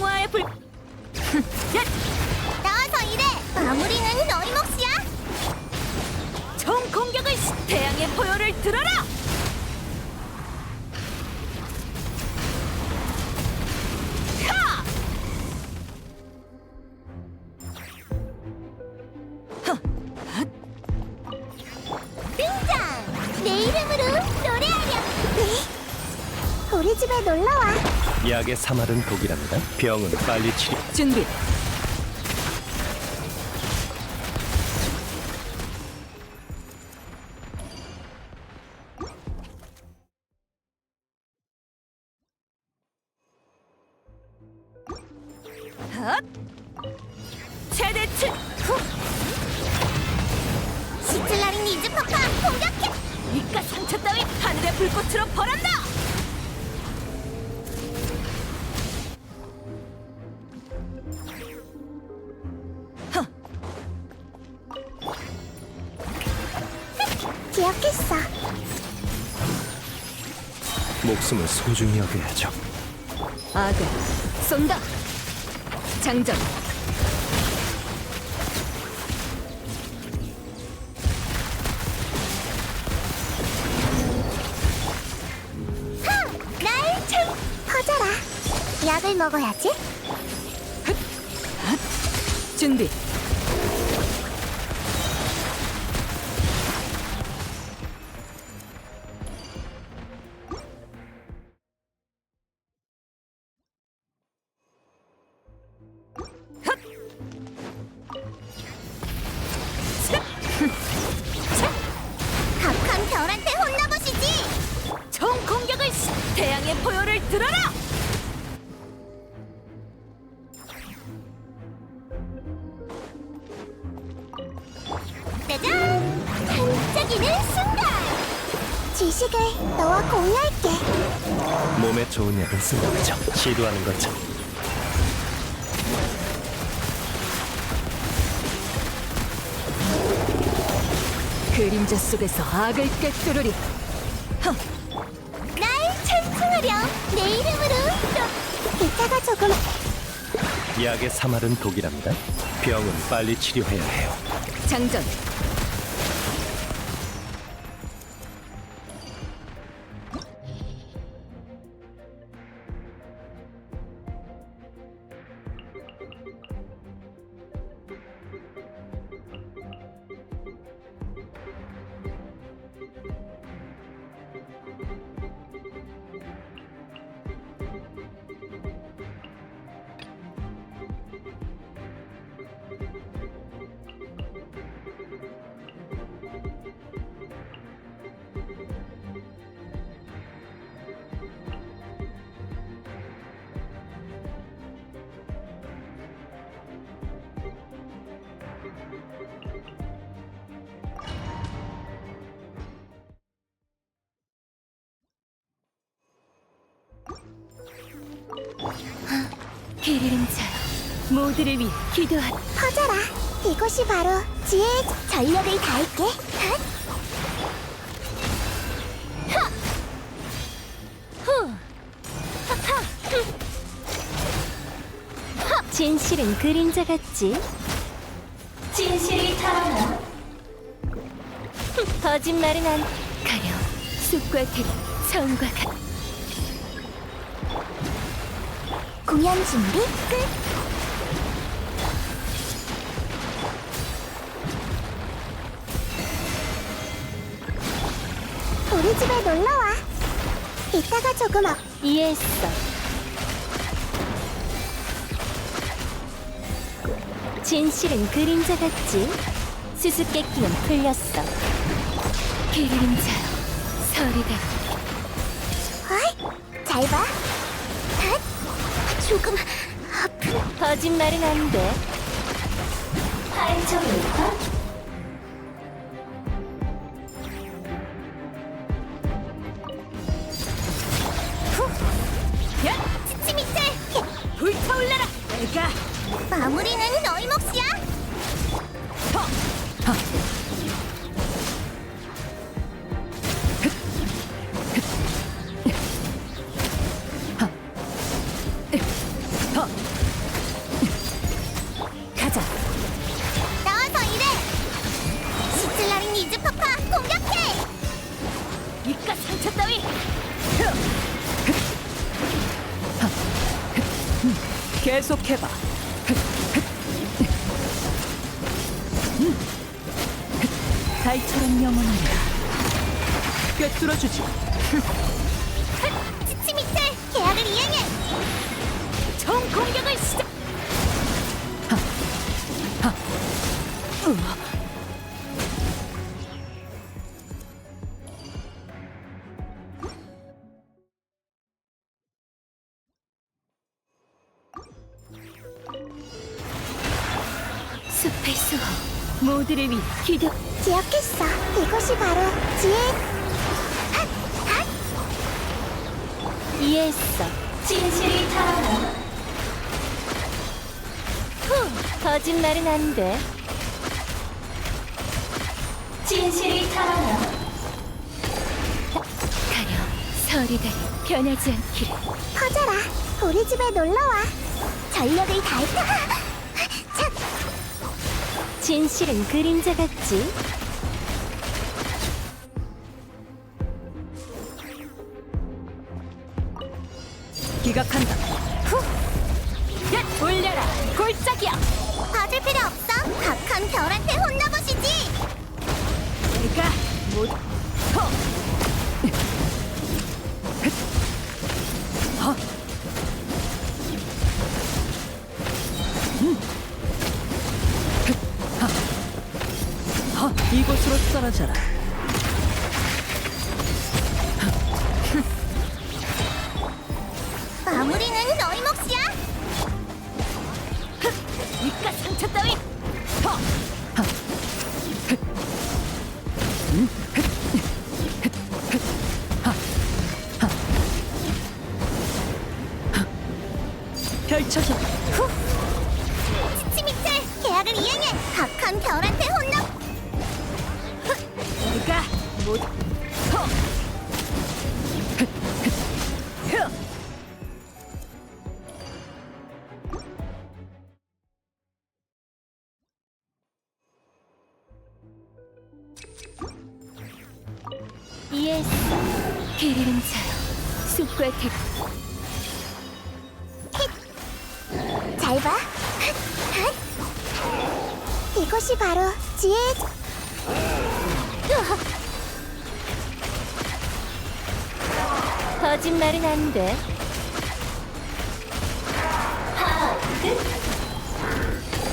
평화의 불. 야! 나와서 일해! 마무리는 너희 몫이야! 총 공격을 시- 태양의 포효를 들어라! 하! 등장! 내 이름으로! 우리 집에 놀러와! 약의 사말은 독이랍니다. 병은 빨리 치료. 준비. 헛! 최대 치 후! 시틀라린 니즈 파파 공격해! 이깟 상처 따위 하늘의 불꽃으로 벌한다! 소중히 여겨야죠. 악을 쏜다! 장전! 날 참! 퍼져라! 약을 먹어야지. 준비. 별한테 혼나보시지! 총 공격을 시- 태양의 포효를 들어라! 짜잔! 반짝이는 순간! 지식을 너와 공유할게. 몸에 좋은 약은 쓴다 그죠? 시도하는 거죠. 그림자 속에서 악을 꿰뚫으리. 날 찬송하렴! 내 이름으로 또! 이따가 조금 약의 사말은 독이랍니다. 병은 빨리 치료해야 해요. 장전. 기림자 모두를 위해 기도하라. 퍼져라. 이곳이 바로 지혜의 전력을 다할게. 후. 진실은 그림자 같지? 진실이 타오나. 거짓말은 안 가려. 숲과 들이 성과 같. 공연 준비 끝. 우리 집에 놀러 와. 이따가 조금 업. 이해했어. 진실은 그림자 같지? 수수께끼는 풀렸어. 그림자 서리가 어이, 잘 봐. 핫! 조금 아픈. 거짓말은 안 돼. 발전을 야! 계속해봐. 달처럼 영원하리라. 꿰뚫어주지. 지치 밑을 계약을 이행해! 총 공격을 시작. 숲의 지혜. 핫! 이해했어. 진실이 타오르. 후, 거짓말은 안 돼. 진실이 타오르. 가려, 서리다리 변하지 않기를. 퍼져라. 우리 집에 놀러와. 전력을 다했다. 참! 진실은 그림자 같지. 기각한다. 야, 올려라, 골짜기야. 봐줄 필요 없어. 박한 별한테 혼나보시지. 내가 못. 허. 하, 이곳으로 떨어져라. 거짓말은 안 돼.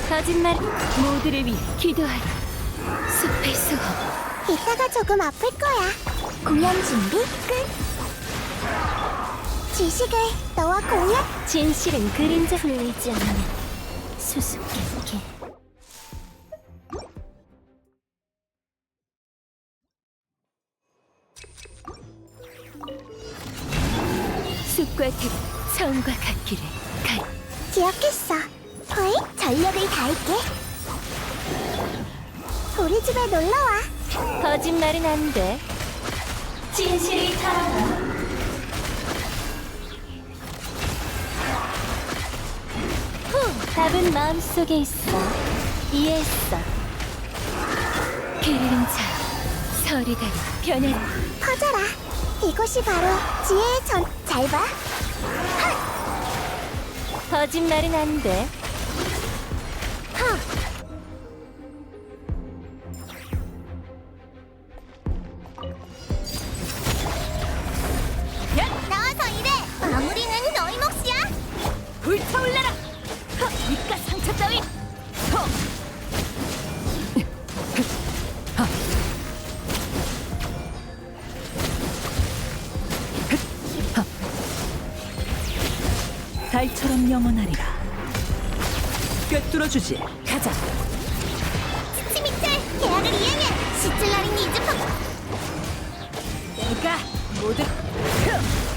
거짓말 모두를 위해 기도하리. 숲의 수호 이따가 조금 아플 거야. 공연 준비 끝. 지식을 너와 공유. 진실은 그림자 흘리지 않는 수수께끼. 대 처음과 같기를 가. 기억했어. 거의 전력을 다할게. 우리 집에 놀러 와. 거짓말은 안 돼. 진실이 타오르. 후, 답은 마음속에 있어. 이해했어. 게으른 자, 서리다리 변해. 퍼져라. 이곳이 바로 지혜의 전. 잘 봐. 거짓말은 안 돼. 달처럼 영원하리라. 꿰뚫어주지. 가자! 지치 밑을 계약을 이행해. 시틀라린 이즈파. 내가 모두 흐!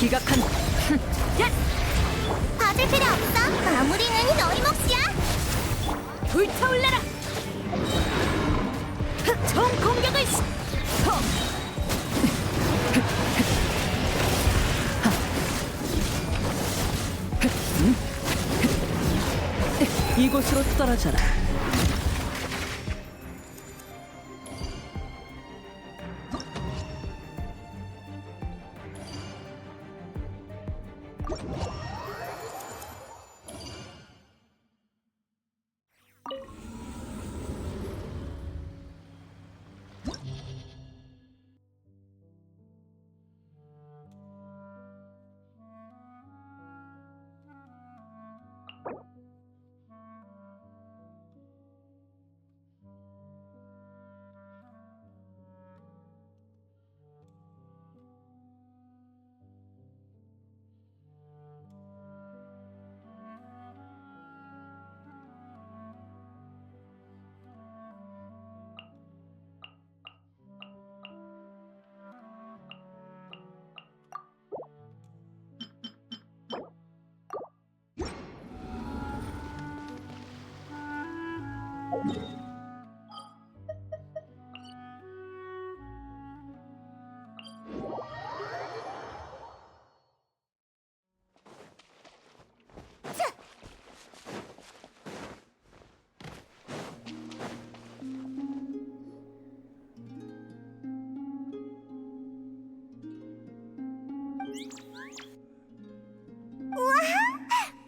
기각한 너희 몫이야. 불타올라라! 이곳으로 떨어져라.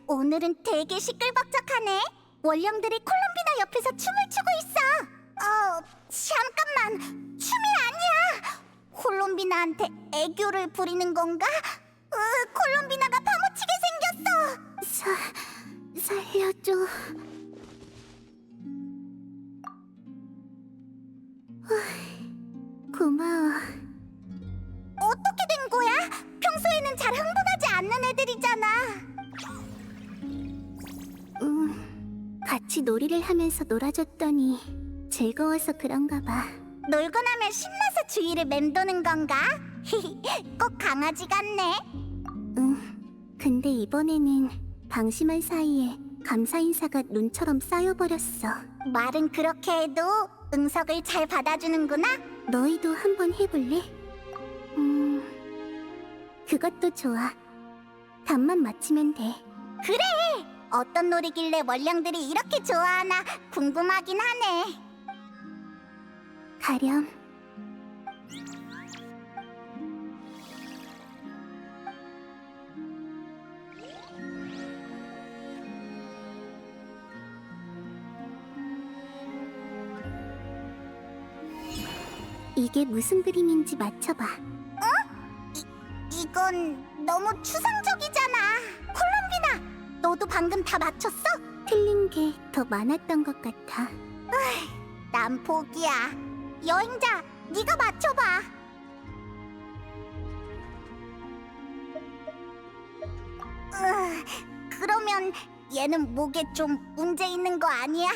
오늘은 되게 시끌벅적하네. 원령들이 콜롬 옆에서 춤을 추고 있어. 어, 잠깐만. 춤이 아니야. 콜롬비나한테 애교를 부리는 건가? 으, 콜롬비나가 파묻히게 생겼어. 사, 살려줘. 놀이를 하면서 놀아줬더니 즐거워서 그런가 봐. 놀고 나면 신나서 주위를 맴도는 건가? 꼭 강아지 같네. 응, 근데 이번에는 방심한 사이에 감사 인사가 눈처럼 쌓여버렸어. 말은 그렇게 해도 응석을 잘 받아주는구나. 너희도 한번 해볼래? 음, 그것도 좋아. 답만 맞히면 돼. 그래! 어떤 놀이길래 원령들이 이렇게 좋아하나 궁금하긴 하네. 가렴. 이게 무슨 그림인지 맞춰봐. 어? 이, 이건 너무. 콜롬비나, 너도 방금 다 맞췄어? 틀린 게 더 많았던 것 같아. 난 포기야. 여행자, 네가 맞춰봐. 으, 그러면 얘는 목에 좀 문제 있는 거 아니야?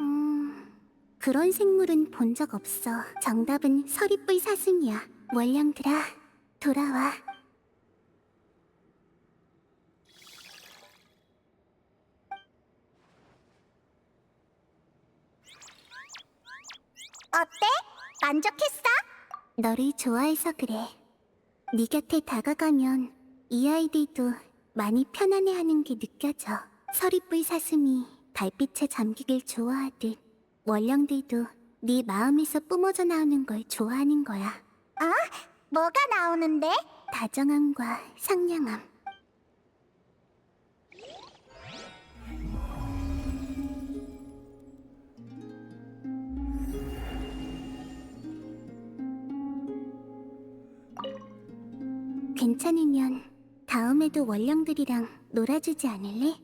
음, 그런 생물은 본 적 없어. 정답은 서리뿔 사슴이야. 원령들아, 돌아와. 어때? 만족했어? 너를 좋아해서 그래. 네 곁에 다가가면 이 아이들도 많이 편안해하는 게 느껴져. 서리뿔 사슴이 달빛에 잠기길 좋아하듯 원령들도 네 마음에서 뿜어져 나오는 걸 좋아하는 거야. 아? 뭐가 나오는데? 다정함과 상냥함. 괜찮으면 다음에도 원령들이랑 놀아주지 않을래?